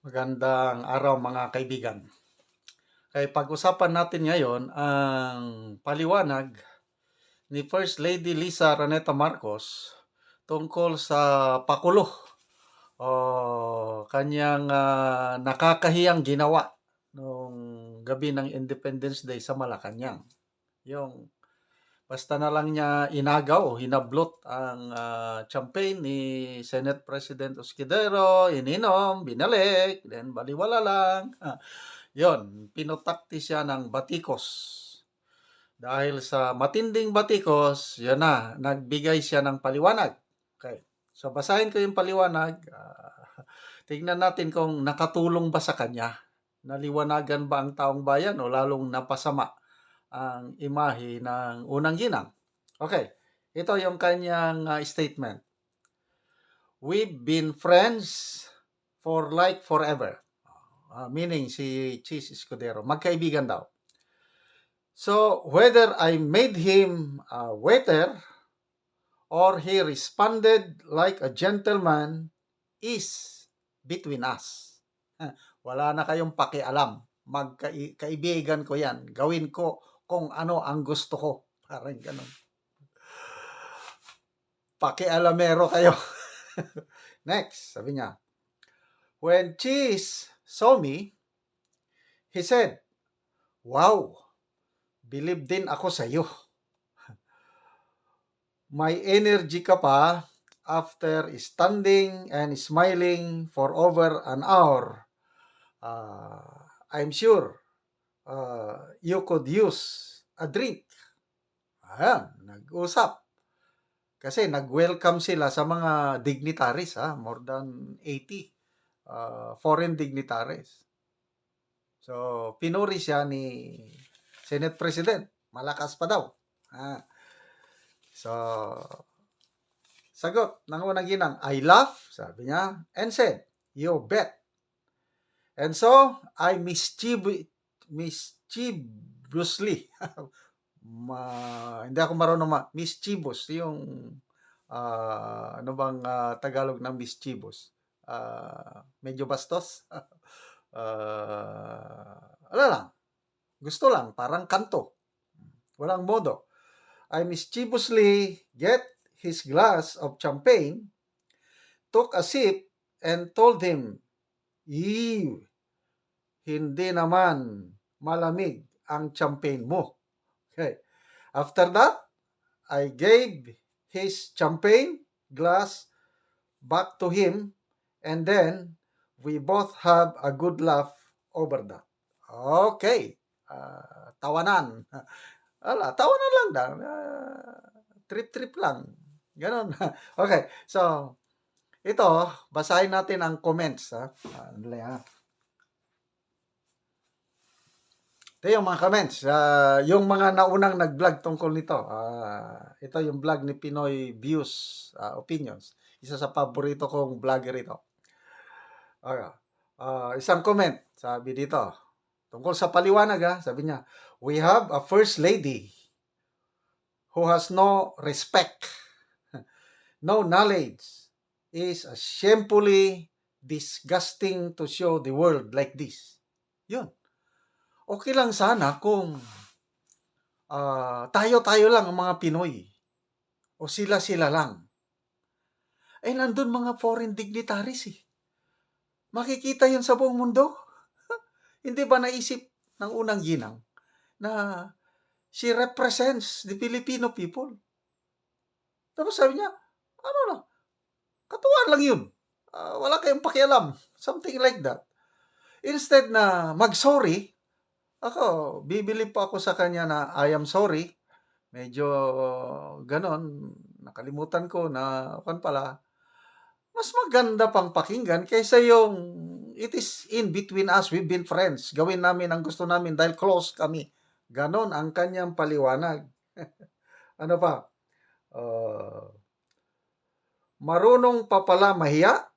Magandang araw mga kaibigan. Kaya pag-usapan natin ngayon ang paliwanag ni First Lady Lisa Raneta Marcos tungkol sa pakulo o kanyang ah, nakakahiyang ginawa nung gabi ng Independence Day sa Malacanang. Yung basta na lang niya inagaw hinablot ang ah, champagne ni Senate President Osquidero, ininom, binalik, then baliwala lang. Yon, pinutakti siya ng batikos. Dahil sa matinding batikos, yan na, nagbigay siya ng paliwanag. Okay. So basahin ko yung paliwanag. Ah, tingnan natin kung nakatulong ba sa kanya. Naliwanagan ba ang taong bayan o lalong napasama ang imahe ng unang ginang. Okay, ito yung kanyang ah, statement. We've been friends for like forever. Ah, meaning si Cheese Escudero, magkaibigan daw. So, whether I made him a waiter or he responded like a gentleman is between us. Wala na kayong pakialam. Magkaibigan ko yan. Gawin ko kung ano ang gusto ko. Parang ganun. Pakialamero kayo. Next, sabi niya. When Cheese saw me, he said, Wow, believe din ako sa iyo. May energy ka pa after standing and smiling for over an hour. Uh, I'm sure uh, you could use a drink. Ayan, nag-usap. Kasi nag-welcome sila sa mga dignitaries, ha? more than 80 uh, foreign dignitaries. So, pinuri siya ni Senate President. Malakas pa daw. Ha? So, sagot ng unang ginang, I laugh, sabi niya, and said, you bet. And so, I mischief- mischievously, ma, hindi ako marunong ma, mischievous, yung, ah, ano bang ah, Tagalog ng mischievous? Ah, medyo bastos. Ah, ala lang. Gusto lang, parang kanto. Walang modo. I mischievously get his glass of champagne, took a sip, and told him, Ew, hindi naman malamig ang champagne mo. Okay. After that, I gave his champagne glass back to him and then we both have a good laugh over that. Okay. Ah, tawanan. Ala, tawanan lang daw. Ah, trip-trip lang. Ganon. okay. So, ito, basahin natin ang comments. Ha? Ah, ano lang, ha? Ito mga comments. Ah, yung mga naunang nag-vlog tungkol nito. Ah, ito yung vlog ni Pinoy Views ah, Opinions. Isa sa paborito kong vlogger ito. Okay. Ah, isang comment, sabi dito. Tungkol sa paliwanag, ha? sabi niya, We have a first lady who has no respect, no knowledge, is shamefully disgusting to show the world like this. Yun. Okay lang sana kung ah, tayo-tayo lang ang mga Pinoy. O sila-sila lang. Eh, nandun mga foreign dignitaries eh. Makikita yun sa buong mundo. Hindi ba naisip ng unang ginang na she represents the Filipino people? Tapos sabi niya, ano lang, katuwaan lang yun. Ah, wala kayong pakialam. Something like that. Instead na mag-sorry, ako, bibili pa ako sa kanya na I am sorry. Medyo ganon, nakalimutan ko na kan pala, mas maganda pang pakinggan kaysa yung it is in between us, we've been friends. Gawin namin ang gusto namin dahil close kami. Ganon ang kanyang paliwanag. ano pa? Uh, marunong pa pala mahiya.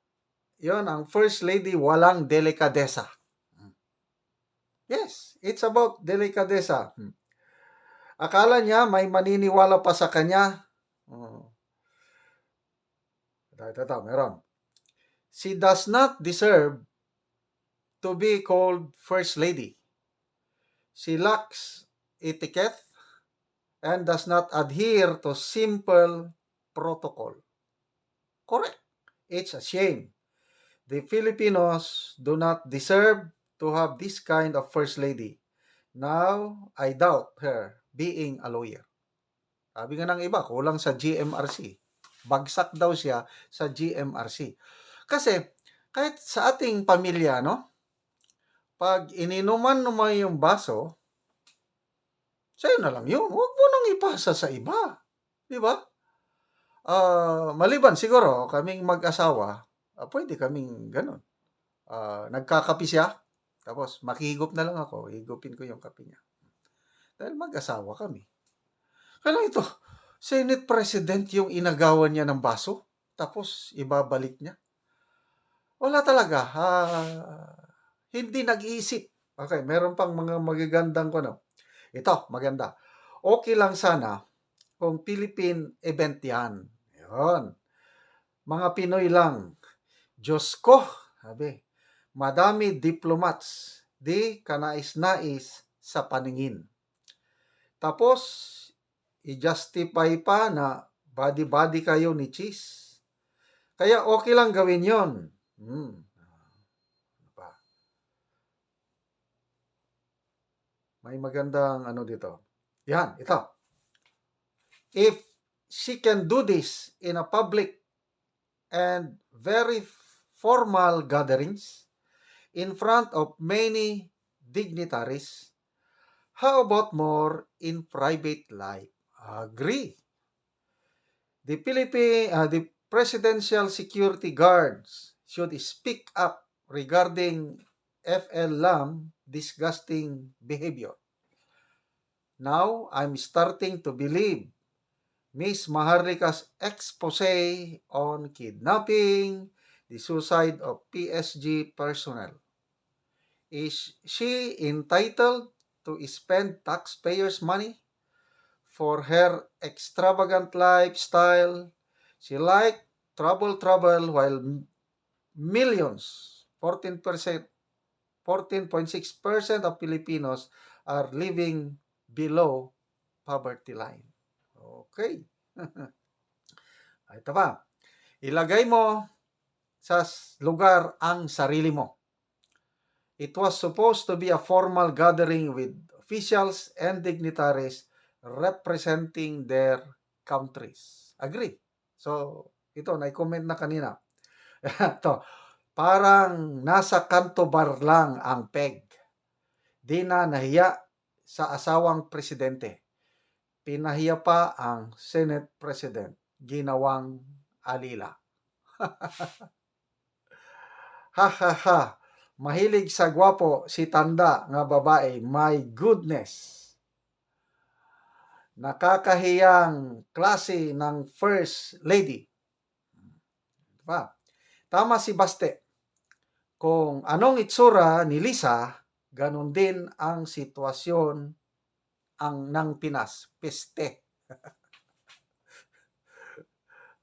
Yon ang First Lady walang delikadesa. Yes, it's about delikadesa. Hmm. Akala niya may maniniwala pa sa kanya. Oh. Ito, ito, meron. She does not deserve to be called First Lady. She lacks etiquette and does not adhere to simple protocol. Correct. It's a shame. The Filipinos do not deserve to have this kind of First Lady. Now, I doubt her being a lawyer. Sabi nga ng iba, kulang sa GMRC. Bagsak daw siya sa GMRC. Kasi, kahit sa ating pamilya, no? Pag ininuman mo yung baso, sa'yo na lang yun. Huwag mo nang ipasa sa iba. Di ba? Ah, maliban siguro, kaming mag-asawa, ah, pwede kaming ganun. Ah, nagkakapi siya, tapos makihigop na lang ako, higupin ko yung kape niya. Dahil mag-asawa kami. Kaya ito, Senate President yung inagawan niya ng baso, tapos ibabalik niya. Wala talaga. ah, hindi nag-iisip. Okay, meron pang mga magagandang ko no. Ito, maganda. Okay lang sana kung Philippine event yan. Yun. Mga Pinoy lang. Diyos ko, sabi, madami diplomats, di kanais-nais sa paningin. Tapos, i-justify pa na body-body kayo ni Cheese. Kaya okay lang gawin yon. Hmm. Ano? May magandang ano dito. Yan, ito. If she can do this in a public and very formal gatherings in front of many dignitaries, how about more in private life? Agree. The Philippine, uh, the presidential security guards should speak up regarding FL Lam disgusting behavior. Now, I'm starting to believe Miss Maharlika's expose on kidnapping, the suicide of PSG personnel. Is she entitled to spend taxpayers' money for her extravagant lifestyle? She like trouble trouble while millions, 14%, 14.6% of Filipinos are living below poverty line. Okay. Ito pa. Ilagay mo sa lugar ang sarili mo. It was supposed to be a formal gathering with officials and dignitaries representing their countries. Agree? So, ito, na-comment na kanina. ito, parang nasa kanto bar lang ang peg. Di na nahiya sa asawang presidente pinahiya pa ang Senate President, ginawang alila. ha ha ha, mahilig sa gwapo si tanda nga babae, my goodness. Nakakahiyang klase ng First Lady. Diba? Tama si Baste. Kung anong itsura ni Lisa, ganun din ang sitwasyon ang ng Pinas, peste.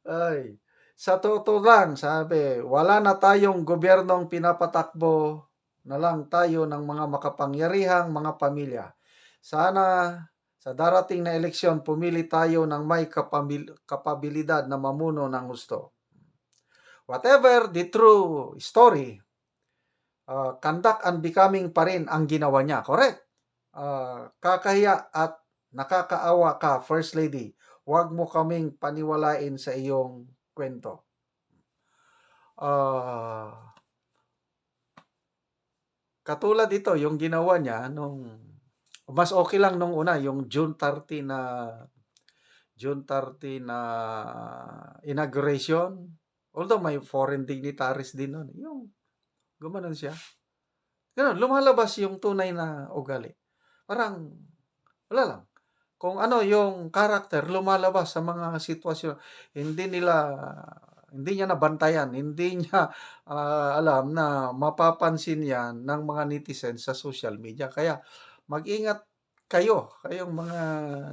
Ay, sa totoo lang, sabi, wala na tayong gobyernong pinapatakbo na lang tayo ng mga makapangyarihang mga pamilya. Sana sa darating na eleksyon, pumili tayo ng may kapabilidad na mamuno ng gusto. Whatever the true story, uh, conduct and becoming pa rin ang ginawa niya. Correct? uh, kakahiya at nakakaawa ka, First Lady. Huwag mo kaming paniwalain sa iyong kwento. Uh, katulad ito, yung ginawa niya nung mas okay lang nung una, yung June 30 na June 30 na inauguration. Although may foreign dignitaries din nun. Yung gumanon siya. Ganun, lumalabas yung tunay na ugali parang wala lang. Kung ano yung character lumalabas sa mga sitwasyon, hindi nila hindi niya nabantayan, hindi niya uh, alam na mapapansin yan ng mga netizens sa social media. Kaya mag-ingat kayo, kayong mga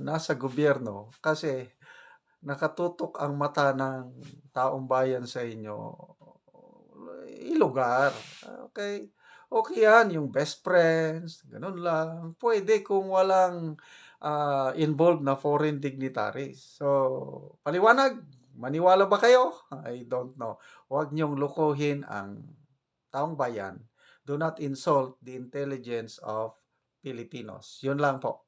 nasa gobyerno kasi nakatutok ang mata ng taong bayan sa inyo ilugar. Okay? okey yan yung best friends, gano'n lang. Puwede kung walang, ah, involved na foreign dignitaries. So, paliwanag? Maniwala ba kayo? I don't know. Huwag niyong lokohin ang taong bayan. Do not insult the intelligence of Filipinos. 'Yun lang po.